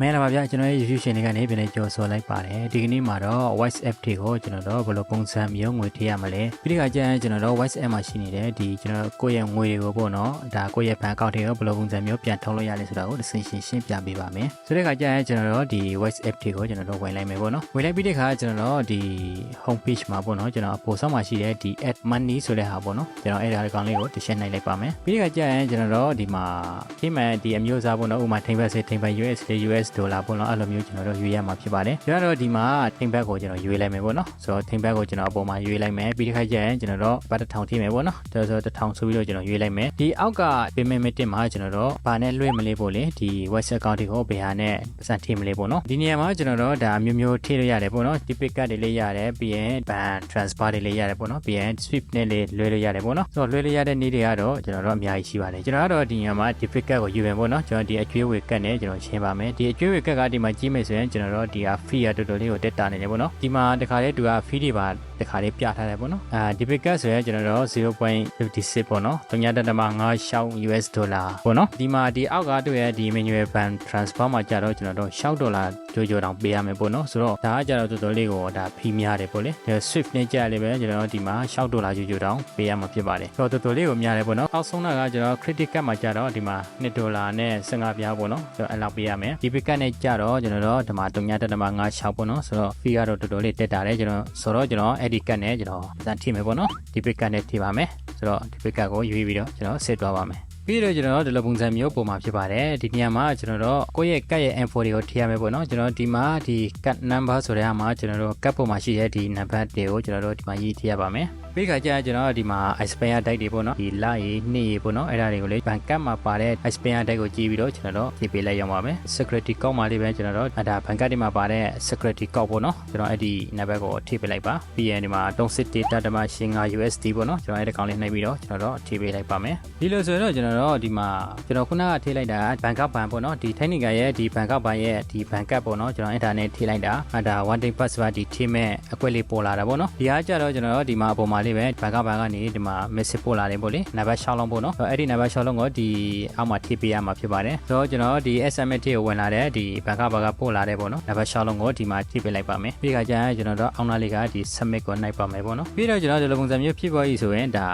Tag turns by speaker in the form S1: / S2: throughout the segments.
S1: မင်္ဂလာပါဗျာကျွန်တော်ရဲ့ YouTube channel ကနေပြန်လည်ကြိုဆိုလိုက်ပါတယ်ဒီကနေ့မှာတော့ Voice App တွေကိုကျွန်တော်တို့ဘယ်လိုပုံစံမျိုးငွေထည့်ရမလဲပြီးဒီကကျရင်ကျွန်တော်တို့ Voice App မှာရှိနေတဲ့ဒီကျွန်တော်ကိုယ့်ရဲ့ငွေတွေကိုပေါ့နော်ဒါကိုယ့်ရဲ့ဘဏ်အကောင့်တွေကိုဘယ်လိုပုံစံမျိုးပြန်ထုတ်လို့ရလဲဆိုတာကိုတစ်ဆင့်ရှင်းရှင်းပြပေးပါမယ်ဆိုတဲ့အခါကျရင်ကျွန်တော်တို့ဒီ Voice App တွေကိုကျွန်တော်တို့ဝင်လိုက်မယ်ပေါ့နော်ဝင်လိုက်ပြီးတဲ့အခါကျွန်တော်တို့ဒီ home page မှာပေါ့နော်ကျွန်တော်အပေါ်ဆုံးမှာရှိတဲ့ဒီ add money ဆိုတဲ့ဟာပေါ့နော်ကျွန်တော်အဲ့ဒါအကောင့်လေးကိုတစ်ချက်နှိပ်လိုက်ပါမယ်ပြီးဒီကကျရင်ကျွန်တော်တို့ဒီမှာဒီမှာဒီအမျိုးအစားပေါ့နော်ဥပမာထိန်ဘတ်စေထိန်ဘတ် USD US ဒေါ်လာပေါ့နော်အဲ့လိုမျိုးကျွန်တော်တို့ရွေးရမှာဖြစ်ပါတယ်။ဒါတော့ဒီမှာထိန်ဘတ်ကိုကျွန်တော်ရွေးလိုက်မယ်ပေါ့နော်။ဆိုတော့ထိန်ဘတ်ကိုကျွန်တော်အပေါ်မှာရွေးလိုက်မယ်ပြီးတစ်ခါကျရင်ကျွန်တော်တို့ဘတ်တစ်ထောင်ထိမယ်ပေါ့နော်။ဒါဆိုတစ်ထောင်ဆိုပြီးတော့ကျွန်တော်ရွေးလိုက်မယ်။ဒီအောက်က payment method မှာကျွန်တော်တို့ဘာနဲ့လွှဲမလဲပေါ့လေဒီ website account တွေကိုဘယ်ဟာနဲ့ပတ်စံထိမလဲပေါ့နော်။ဒီနေရာမှာကျွန်တော်တို့ဒါမျိုးမျိုးထိလို့ရတယ်ပေါ့နော်။ debit card တွေလေးရတယ်ပြီးရင် bank transfer တွေလေးရတယ်ပေါ့နော်။ပြီးရင် swift နဲ့လေးလွှဲလို့ရတယ်ပေါ့နော်။ဆိုတော့လွှဲလို့ရတဲ့နေ့တွေကတော့ကျွန်တော်တို့အများကြီးရှိပါတယ်။ကျွန်တော်ကတော့ဒီနေရာမှာ debit card ကိုယူမယ်ပေါ့နော်။ကျွန်တော်ဒီအကျွေးဝေကတ်နဲ့ကျွန်တော်ရှင်းပါမယ်။ဒီအကျွေးဝေကတ်ကဒီမှာကြီးမယ်ဆိုရင်ကျွန်တော်တို့ဒီဟာ fee ရတော်တော်လေးကိုတက်တာနေတယ်ပေါ့နော်ဒီမှာတခါလေးသူက fee တွေပါတခါလေးပြထားတယ်ပေါ့နော်အာ debit card ဆိုရင်ကျွန်တော်တို့0.56ပေါ့နော်3.56 US ဒေါ်လာပေါ့နော်ဒီမှာဒီအောက်ကသူ့ရဲ့ဒီ manual bank transfer မှာကြတော့ကျွန်တော်တို့6ဒေါ်လာကြိုးကြိုးတောင်ပေးရမယ်ပေါ့နော်ဆိုတော့ဒါကကြတော့တော်တော်လေးကိုဒါ fee များတယ်ပေါ့လေ swift နဲ့ကြလည်းပဲကျွန်တော်တို့ဒီမှာ6ဒေါ်လာကြိုးကြိုးတောင်ပေးရမှာဖြစ်ပါတယ်ဆိုတော့တော်တော်လေးကိုများတယ်ပေါ့နော်အောက်ဆုံးကကျွန်တော် credit card မှာကြတော့ဒီမှာ2ဒေါ်လာနဲ့15ပြားပေါ့နော်ကျွန်တော်အဲ့လောက်ပေးရမယ် debit card နဲ့ကြတော့ကျွန်တော်တို့ဒီမှာ3.56ပေါ့နော်ဆိုတော့ fee ကတော့တော်တော်လေးတက်တာတယ်ကျွန်တော်ဆိုတော့ကျွန်တော်အဲ့ဒီကတ်နဲ့ကျွန်တော်စမ်းထိမယ်ပေါ့နော်ဒီပစ်ကတ်နဲ့ထိပါမယ်ဆိုတော့ဒီပစ်ကတ်ကိုရွေးပြီးတော့ကျွန်တော်ဆက်သွားပါမယ် ပြီးတော့ကျွန်တော်ဒီလိုပုံစံမျိုးပုံမှာဖြစ်ပါတယ်ဒီနေရာမှာကျွန်တော်တို့ကိုယ့်ရဲ့ကတ်ရဲ့ info တွေကိုထိရမယ်ပေါ့နော်ကျွန်တော်ဒီမှာဒီ cut number ဆိုတဲ့ဟာမှာကျွန်တော်တို့ကတ်ပုံမှာရှိတဲ့ဒီ number တွေကိုကျွန်တော်တို့ဒီမှာရေးထိရပါမယ်ပြီးခါကျကျွန်တော်ဒီမှာ expire date တွေပေါ့နော်ဒီလရေနှစ်ရေပေါ့နော်အဲ့ဒါတွေကိုလေဘန်ကတ်မှာပါတဲ့ expire date ကိုကြည့်ပြီးတော့ကျွန်တော်တို့ဖြည့်ပေးလိုက်ရအောင်ပါမယ် security code မှာလေးပဲကျွန်တော်တို့အဲ့ဒါဘန်ကတ်တွေမှာပါတဲ့ security code ပေါ့နော်ကျွန်တော်အဲ့ဒီ number ကိုထိပေးလိုက်ပါပြီးရင်ဒီမှာ36 data တမရှင်ငါ USD ပေါ့နော်ကျွန်တော်အဲ့ဒီကောင်လေးနှိပ်ပြီးတော့ကျွန်တော်တို့ထိပေးလိုက်ပါမယ်ဒီလိုဆိုတော့ကျွန်တော်တို့ဒီမှာကျွန်တော်ခုနကထိလိုက်တာဘန်ကတ်ဘန်ပေါ့နော်ဒီ technical ရဲ့ဒီဘန်ကတ်ဘန်ရဲ့ဒီဘန်ကတ်ပေါ့နော်ကျွန်တော် internet ထိလိုက်တာအဲ့ဒါ one day password ဒီထိမဲ့အကွက်လေးပေါ်လာတာပေါ့နော်ဒီအားကြတော့ကျွန်တော်တို့ဒီမှာအပေါ်မှာလေးပဲဘန်ကဘန်ကနေဒီမှာ message ပို့လာတယ်ပေါ့လေနံပါတ်6လုံးပေါ့နော်အဲ့ဒီနံပါတ်6လုံးကိုဒီအောက်မှာထိပေးရမှာဖြစ်ပါတယ်ဆိုတော့ကျွန်တော်ဒီ SMS ထိကိုဝင်လာတဲ့ဒီဘန်ကဘန်ကပို့လာတဲ့ပေါ့နော်နံပါတ်6လုံးကိုဒီမှာထိပေးလိုက်ပါမယ်ပြီးခါကျရင်ကျွန်တော်တို့အောင်းနာလေးကဒီ submit ကိုနှိုက်ပါမယ်ပေါ့နော်ပြီးတော့ကျွန်တော်ဒီလိုပုံစံမျိုးဖြစ်သွားပြီဆိုရင်ဒါ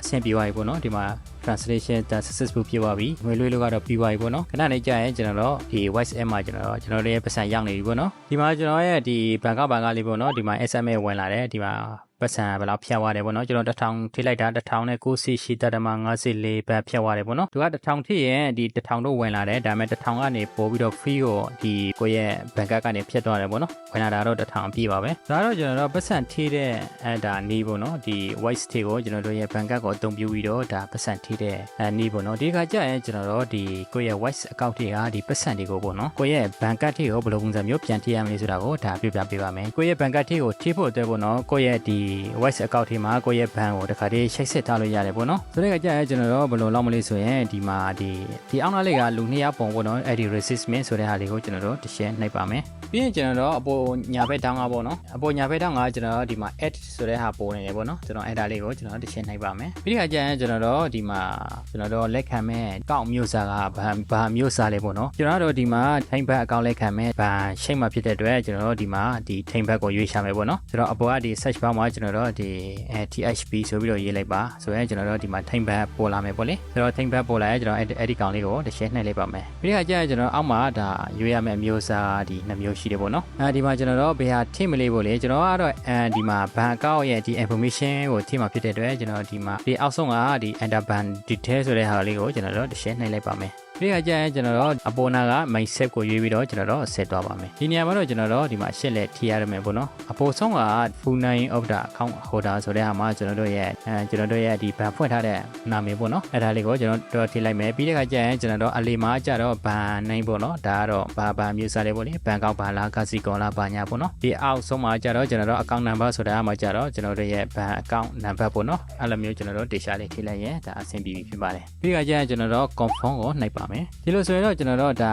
S1: အဆင်ပြေသွားပြီပေါ့နော်ဒီမှာ translation ဒါ successful ဖြစ်သွားပြီငွေလွှဲလို့ကတော့ပြီးသွားပြီပေါ့နော်ခဏနေကြာရင်ကျွန်တော်တို့ဒီ voice app မှာကျွန်တော်တို့ကျွန်တော်တို့ရဲ့ပတ်စံရောက်နေပြီပေါ့နော်ဒီမှာကျွန်တော်ရဲ့ဒီဘန်ကဘန်ကလေးပေါ့နော်ဒီမှာ SMS ဝင်လာတယ်ဒီမှာ ပတ်စံဘယ်လောက်ဖြတ်သွားတယ်ပေါ့နော်ကျွန်တော်တစ်ထောင်ထိလိုက်တာတစ်ထောင်နဲ့90ရှိတတ်တယ်မှာ94ဘတ်ဖြတ်သွားတယ်ပေါ့နော်သူကတစ်ထောင်ထိရင်ဒီတစ်ထောင်တော့ဝင်လာတယ်ဒါပေမဲ့တစ်ထောင်ကနေပို့ပြီးတော့ free ကိုဒီကိုရဲ့ဘန်ကကနေဖြတ်သွားတယ်ပေါ့နော်ဝင်လာတာတော့တစ်ထောင်ပြည့်ပါပဲဒါတော့ကျွန်တော်တို့ပတ်စံထိတဲ့အဲဒါနေပေါ့နော်ဒီ voice ထိကိုကျွန်တော်တို့ရဲ့ဘန်ကကိုအသုံးပြုပြီးတော့ဒါပတ်စံထိတဲ့အဲနေပေါ့နော်ဒီခါကျရင်ကျွန်တော်တို့ဒီကိုရဲ့ voice account တွေကဒီပတ်စံတွေကိုပေါ့နော်ကိုရဲ့ဘန်ကထိကိုဘယ်လိုပုံစံမျိုးပြန်ထိရမလဲဆိုတာကိုဒါပြပြပေးပါမယ်ကိုရဲ့ဘန်ကထိကိုထိဖို့အတွက်ပေါ့နော်ကိုရဲ့ဒီ voice account ထဲမှာကိုယ့်ရဲ့ဘဏ်ကိုတခါတည်းရှိတ်ဆက်ထားလို့ရတယ်ပေါ့နော်ဆိုတော့ကြာရင်ကျွန်တော်တို့ဘယ်လိုလုပ်မလဲဆိုရင်ဒီမှာဒီဒီအောင်းလာလေးကလူနှစ်ယောက်ပုံပေါ့နော်အဲ့ဒီ resistment ဆိုတဲ့ဟာလေးကိုကျွန်တော်တို့တစ်ချက်နှိပ်ပါမယ်ပြီးရင်ကျွန်တော်တို့အပေါ်ညာဘက်တောင်းကပေါ့နော်အပေါ်ညာဘက်တောင်းကကျွန်တော်တို့ဒီမှာ add ဆိုတဲ့ဟာပေါ်နေတယ်ပေါ့နော်ကျွန်တော်အဲ့ဒါလေးကိုကျွန်တော်တစ်ချက်နှိပ်ပါမယ်ပြီးခါကျရင်ကျွန်တော်တို့ဒီမှာကျွန်တော်တို့လက်ခံမဲ့ကောက်မျိုးစားကဘာဘာမျိုးစားလဲပေါ့နော်ကျွန်တော်တို့ဒီမှာထိန်ဘက်အကောင့်လက်ခံမဲ့ဘာရှိတ်မှဖြစ်တဲ့အတွက်ကျွန်တော်တို့ဒီမှာဒီထိန်ဘက်ကိုရွေးရှာမယ်ပေါ့နော်ဆိုတော့အပေါ်ကဒီ search bar မှာကျွန်တော်တို့ဒီအဲ THB ဆိုပြီးတော့ရေးလိုက်ပါဆိုရင်ကျွန်တော်တို့ဒီမှာထိန်ဘက်ပေါ်လာမယ်ပေါ့လေဆိုတော့ထိန်ဘက်ပေါ်လာရင်ကျွန်တော်အဲ့အဲ့ဒီကောင်လေးကိုတစ်ချက်နှိပ်လိုက်ပါမယ်ပြီးခါကျရင်ကျွန်တော်အောက်မှာဒါရွေးရမယ့်မျိုးစားဒီနှစ်မျိုးရှိတယ်ပေါ့နော်အဲဒီမှာကျွန်တော်တို့ဘယ်ဟာထိမလေးပေါ့လေကျွန်တော်ကတော့အဲဒီမှာဘန်အကောင့်ရဲ့ဒီ information ကိုထိမှာဖြစ်တဲ့အတွက်ကျွန်တော်ဒီမှာဒီအောက်ဆုံးကဒီ enter ban detail ဆိုတဲ့ဟာလေးကိုကျွန်တော်တို့တစ်ချက်နှိပ်လိုက်ပါမယ် ဒီကကြရင်ကျွန်တော်တို့အပေါ်နာက my set ကိုရွေးပြီးတော့ကျွန်တော်တို့ဆက်သွားပါမယ်ဒီနေရာမှာတော့ကျွန်တော်တို့ဒီမှာရှစ်လက်ထိရရမယ်ပေါ့နော်အပေါ်ဆုံးက full name of the account holder ဆိုတဲ့ဟာမှာကျွန်တော်တို့ရဲ့အဲကျွန်တော်တို့ရဲ့ဒီဘန်ဖွင့်ထားတဲ့နာမည်ပေါ့နော်အဲ့ဒါလေးကိုကျွန်တော်တို့ထိလိုက်မယ်ပြီးတဲ့ခါကျရင်ကျွန်တော်တို့အလီမှာကြတော့ဘန် name ပေါ့နော်ဒါကတော့ဘာဘာမျိုးစားလေးပေါ့လေဘန်ကောက်ဘာလားကစီကောလားဘာညာပေါ့နော်ဒီအောက်ဆုံးမှာကြတော့ကျွန်တော်တို့ account number ဆိုတာမှာကြတော့ကျွန်တော်တို့ရဲ့ဘန် account number ပေါ့နော်အဲ့လိုမျိုးကျွန်တော်တို့တေချာလေးထိလိုက်ရင်ဒါအဆင်ပြေပြီဖြစ်ပါတယ်ပြီးခါကျရင်ကျွန်တော်တို့ confirm ကိုနှိပ်ပါမယ်ဒီလိုဆိုရင်တော့ကျွန်တော်တို့ဒါ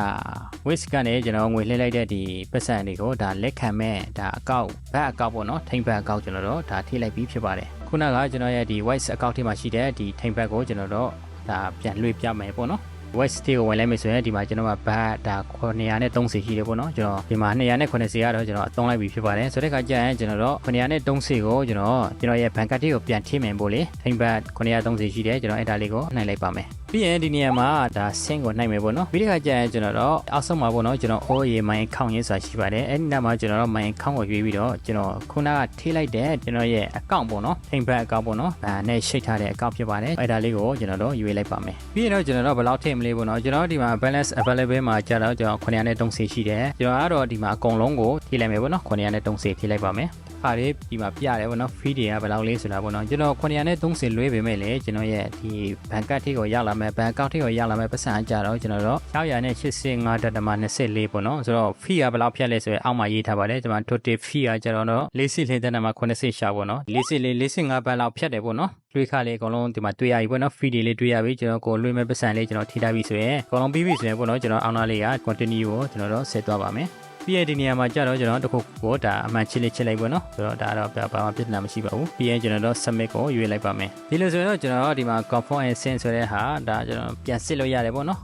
S1: Wix ကနေကျွန်တော်ငွေလှည့်လိုက်တဲ့ဒီပတ်စံတွေကိုဒါလက်ခံမဲ့ဒါအကောက်ဘတ်အကောက်ပေါ့နော်ထိန်ဘတ်အကောက်ကျွန်တော်တို့ဒါထိလိုက်ပြီးဖြစ်ပါတယ်ခုနကကျွန်တော်ရဲ့ဒီ Wix account ထဲမှာရှိတဲ့ဒီထိန်ဘတ်ကိုကျွန်တော်တို့ဒါပြန်လွှဲပြမယ်ပေါ့နော် West State ကိုဝင်လိုက်မယ်ဆိုရင်ဒီမှာကျွန်တော်ကဘတ်ဒါ930ရှိတယ်ပေါ့နော်ကျွန်တော်ဒီမှာ290ကတော့ကျွန်တော်အသုံးလိုက်ပြီဖြစ်ပါတယ်ဆိုတဲ့အခါကျရင်ကျွန်တော်တော့930ကိုကျွန်တော်ကျွန်တော်ရဲ့ဘန်ကတ်တွေကိုပြန်ထိမင်ဖို့လေထိမ့်ဘတ်930ရှိတယ်ကျွန်တော်အဲ့ဒါလေးကိုနှိုက်လိုက်ပါမယ်ပြီးရင်ဒီနေရာမှာဒါဆင်းကိုနှိုက်မယ်ပေါ့နော်ပြီးတဲ့အခါကျရင်ကျွန်တော်တော့အောက်ဆုံးမှာပေါ့နော်ကျွန်တော် OA မိုင်းခေါင်းရင်းဆိုတာရှိပါတယ်အဲ့ဒီနောက်မှာကျွန်တော်တော့မိုင်းခေါင်းကိုရွေးပြီးတော့ကျွန်တော်ခုနကထိလိုက်တဲ့ကျွန်တော်ရဲ့အကောင့်ပေါ့နော်ထိမ့်ဘတ်အကောင့်ပေါ့နော်အဲနဲ့ရှိတ်ထားတဲ့အကောင့်ဖြစ်ပါတယ်အဲ့ဒါလေးကိုကျွန်တော်တို့ရွေးလိုက်ပါမယ်ပြီးရင်တော့ကျွန်တော်တို့ဘယ်လောက်ထိမလဲပေါ့နော်ကျွန်တော်ဒီမှာ balance available မှာကြာတော့ကျွန်တော်930ရှိတယ်ကျွန်တော်ကတော့ဒီမှာအကုန်လုံးကိုထိလိုက်မယ်ပေါ့နော်930ထိလိုက်ပါမယ် ခါလေးဒီမှာပြရတယ်ပေါ့နော် fee တွေကဘယ်လောက်လဲဆိုတာပေါ့နော်ကျွန်တော်930လွှဲပေမဲ့လေကျွန်တော်ရဲ့ဒီဘန်ကတ်ထိကိုရောက်လာမယ်ဘန်ကောက်ထိကိုရောက်လာမယ်ပတ်စံအကြတော့ကျွန်တော်တို့685ဒသမ24ပေါ့နော်ဆိုတော့ fee ကဘယ်လောက်ဖြတ်လဲဆိုရင်အောက်မှာရေးထားပါတယ်ကျွန်တော် total fee ကကျတော့40လေးဒသမ80ရှာပေါ့နော်40လေး45ဘတ်လောက်ဖြတ်တယ်ပေါ့နော်လွှဲခလေးအကုန်လုံးဒီမှာတွေ့ရပြီပေါ့နော် fee တွေလေးတွေ့ရပြီကျွန်တော်ကိုလွှဲမဲ့ပတ်စံလေးကျွန်တော်ထိထားပြီဆိုရင်အကုန်လုံးပြီးပြီဆိုရင်ပေါ့နော်ကျွန်တော်အောင်းနာလေးက continue ကိုကျွန်တော်တို့ဆက်သွားပါမယ် ပြီးရင်ဒီနေရာမှာကြာတော့ကျွန်တော်တခုကိုဒါအမှန်ချစ်လေးချစ်လိုက်ပေါ့နော်ဆိုတော့ဒါတော့ဘာမှပြဿနာမရှိပါဘူးပြီးရင်ကျွန်တော်တို့ submit ကိုရွေးလိုက်ပါမယ်ဒီလိုဆိုရင်တော့ကျွန်တော်တို့ဒီမှာ confirm and send ဆိုတဲ့ဟာဒါကျွန်တော်ပြန်စစ်လို့ရတယ်ပေါ့နော်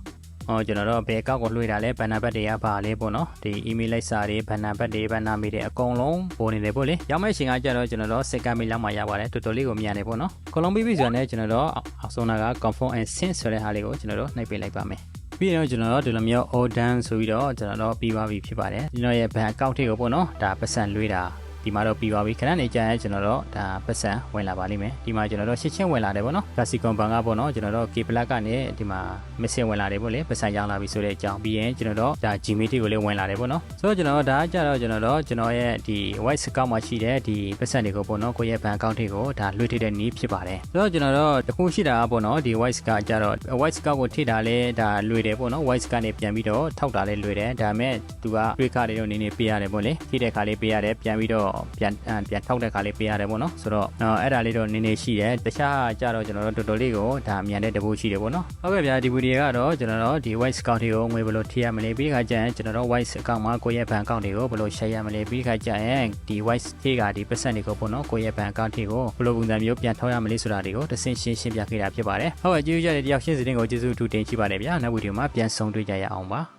S1: ဟောကျွန်တော်တို့ဘယ်ကောက်ကိုလွှဲတာလဲဘန်နာဘတ်တွေကပါလဲပေါ့နော်ဒီ email လိုက်စာတွေဘန်နာဘတ်တွေဘန်နာမီတွေအကုန်လုံးပေါ်နေတယ်ပေါ့လေရောက်မဲ့ချိန်ကကြာတော့ကျွန်တော်တို့စက်ကမီလောက်မှရပါတယ်တော်တော်လေးကိုမြန်နေပေါ့နော်အကုန်လုံးပြီးပြီဆိုတော့ကျွန်တော်တို့အောက်ဆုံးနာက confirm and send ဆိုတဲ့ဟာလေးကိုကျွန်တော်တို့နှိပ်ပေးလိုက်ပါမယ် ပြီးတော့ကျွန်တော်တို့ဒီလိုမျိုး order ဆိုပြီးတော့ကျွန်တော်တို့ပြီးပါပြီဖြစ်ပါတယ်ကျွန်တော်ရဲ့ဘဏ်အကောင့်တွေကိုပေါ့နော်ဒါပတ်စံလွှဲတာ ဒီမှာတော့ပြီးပါပြီခဏနေကြာရင်ကျွန်တော်တို့ဒါပတ်စံဝင်လာပါလိမ့်မယ်ဒီမှာကျွန်တော်တို့ရှစ်ချင်းဝင်လာတယ်ပေါ့နော်ဒါစီကွန်ဘန်ကပေါ့နော်ကျွန်တော်တို့ K Black ကနေဒီမှာ message ဝင်လာတယ်ပေါ့လေပတ်စံရောက်လာပြီဆိုတဲ့အကြောင်းပြီးရင်ကျွန်တော်တို့ဒါ Gmail ကိုလည်းဝင်လာတယ်ပေါ့နော်ဆိုတော့ကျွန်တော်တို့ဒါကြတော့ကျွန်တော်တို့ကျွန်တော်ရဲ့ဒီ White account မှာရှိတဲ့ဒီပတ်စံတွေကိုပေါ့နော်ကိုယ့်ရဲ့ဘဏ် account တွေကိုဒါလွှဲထည့်တဲ့နည်းဖြစ်ပါတယ်ဆိုတော့ကျွန်တော်တို့တခုရှိတာကပေါ့နော်ဒီ White ကကြတော့ White account ကိုထိတာလဲဒါလွှဲတယ်ပေါ့နော် White ကနေပြန်ပြီးတော့ထောက်တာလဲလွှဲတယ်ဒါပေမဲ့သူကလွှဲခတွေတော့နည်းနည်းပေးရတယ်ပေါ့လေထိတဲ့ခါလေးပေးရတယ်ပြန်ပြီးတော့ပြန်ပြန်ထောက်တဲ့ခါလေးပေးရတယ်ပေါ့နော်ဆိုတော့အဲ့ဒါလေးတော့နည်းနည်းရှိတယ်တခြားကြတော့ကျွန်တော်တို့တော်တော်လေးကိုဒါမြန်တဲ့တပိုးရှိတယ်ပေါ့နော်ဟုတ်ကဲ့ဗျာဒီဗီဒီယိုကတော့ကျွန်တော်တို့ဒီ white account တွေကိုငွေဘယ်လိုထိရမလဲပြီးခါကျရင်ကျွန်တော်တို့ white account မှာကိုယ့်ရဲ့ဘဏ် account တွေကိုဘယ်လို share ရမလဲပြီးခါကျရင်ဒီ white ထိကဒီ percent တွေကိုပေါ့နော်ကိုယ့်ရဲ့ဘဏ် account တွေကိုဘယ်လိုပုံစံမျိုးပြန်ထောက်ရမလဲဆိုတာတွေကိုတဆင့်ရှင်းရှင်းပြခဲ့တာဖြစ်ပါတယ်ဟုတ်ကဲ့ကျေးဇူးကြတဲ့တယောက်ရှင်းစီတင်ကိုကျေးဇူးအထူးတင်ရှိပါတယ်ဗျာနောက်ဗီဒီယိုမှာပြန်ဆုံတွေ့ကြရအောင်ပါ